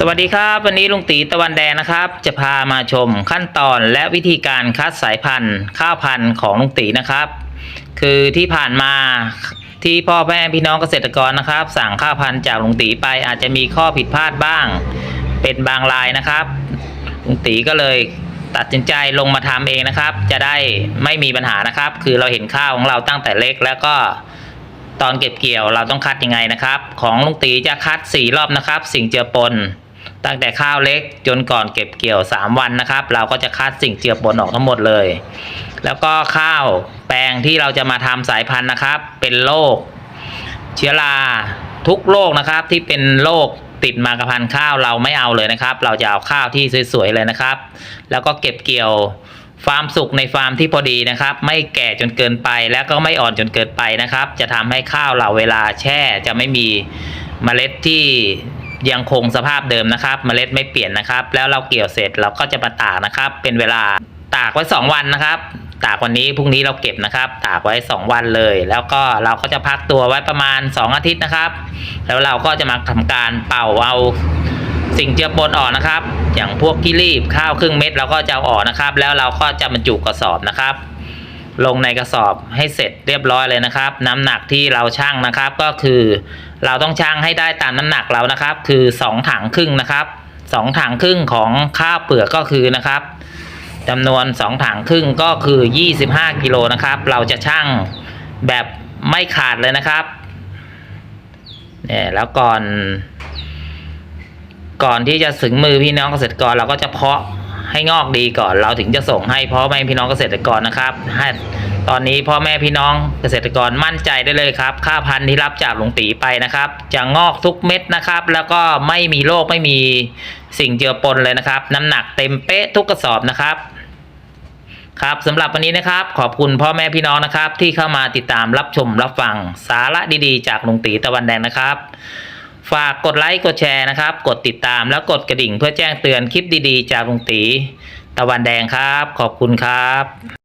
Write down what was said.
สวัสดีครับ วันนี้ลุงตีตะวันแดงนะครับ จะพามาชมขั้นตอนและวิธีการคัดสายพันธุ์ข้าวพันธุ์ของลุงตีนะครับ คือที่ผ่านมาที่พ่อแม่พี่น้องเกษตรกรนะครับ สั่งข้าวพันธุ์จากลุงตีไปอาจจะมีข้อผิดพลาดบ้าง เป็นบางรายนะครับลุงตีก็เลยตัดสินใจลงมาทำเองนะครับ จะได้ไม่มีปัญหานะครับ คือเราเห็นข้าวของเราตั้งแต่เล็กแล้วก็ตอนเก็บเกี่ยวเราต้องคัดยังไงนะครับ ของลุงตีจะคัด 4 รอบนะครับ สิ่งเจือปน ตั้งแต่ข้าวเล็กจนก่อนเก็บเกี่ยว 3 วันนะครับ เราก็จะคัดสิ่งเจือปนออกทั้งหมดเลย แล้วก็ข้าวแปลงที่เราจะมาทำสายพันธุ์นะครับ เป็นโรคเชื้อราทุกโรคนะครับที่เป็นโรคติดมากับพันข้าวเราไม่เอาเลยนะครับ เราจะเอาข้าวที่สวยๆเลยนะครับ แล้วก็เก็บเกี่ยวฟาร์มสุกในฟาร์มที่พอดีนะครับ ไม่แก่จนเกินไปแล้วก็ไม่อ่อนจนเกินไปนะครับ จะทำให้ข้าวเราเวลาแช่จะไม่มีเมล็ดที่ ยังคงสภาพเดิมนะครับ เมล็ดไม่เปลี่ยนนะครับ แล้วเราเกี่ยวเสร็จเราก็จะมาตากนะครับ เป็นเวลาตากไว้ 2 วันนะครับ ตากวันนี้พรุ่งนี้เราเก็บนะครับ ตากไว้ 2 วันเลย แล้วก็เราก็จะพักตัวไว้ประมาณ 2 อาทิตย์นะครับ แล้วเราก็จะมาทำการเป่าเอาสิ่งเจือปนออกนะครับ อย่างพวกที่รีบข้าวครึ่งเม็ดเราก็จะเอาออกนะครับ แล้วเราก็จะบรรจุกระสอบนะครับ ลงในกระสอบให้เสร็จเรียบร้อยเลยนะครับ น้ำหนักที่เราชั่งนะครับก็คือ เราต้องชั่งให้ได้ตามน้ำหนักเรานะครับ คือ 2 ถังครึ่งนะครับ2ถังครึ่งของข้าวเปลือกก็คือนะครับจำนวน 2 ถังครึ่งก็คือ 25กิโลนะครับ เราจะชั่งแบบไม่ขาดเลยนะครับเนี่ยแล้วก่อน ก่อนที่จะถึงมือพี่น้องเกษตรกรเราก็จะเพาะ ให้งอกดีก่อนเราถึงจะส่งให้พ่อแม่พี่น้องเกษตรกรนะครับให้ตอนนี้พ่อแม่พี่น้องเกษตรกรมั่นใจได้เลยครับข้าพันธุ์ที่รับจากหลวงตีไปนะครับ จะงอกทุกเม็ดนะครับ แล้วก็ไม่มีโรคไม่มีสิ่งเจือปนเลยนะครับ น้ำหนักเต็มเป๊ะทุกกระสอบนะครับครับสำหรับวันนี้นะครับ ขอบคุณพ่อแม่พี่น้องนะครับ ที่เข้ามาติดตามรับชมรับฟังสาระดีๆ จากลุงตีตะวันแดงนะครับ ฝากกดไลค์กดแชร์นะครับ กดติดตามแล้วกดกระดิ่งเพื่อแจ้งเตือนคลิปดีๆ จากลุงตีตะวันแดงครับ ขอบคุณครับ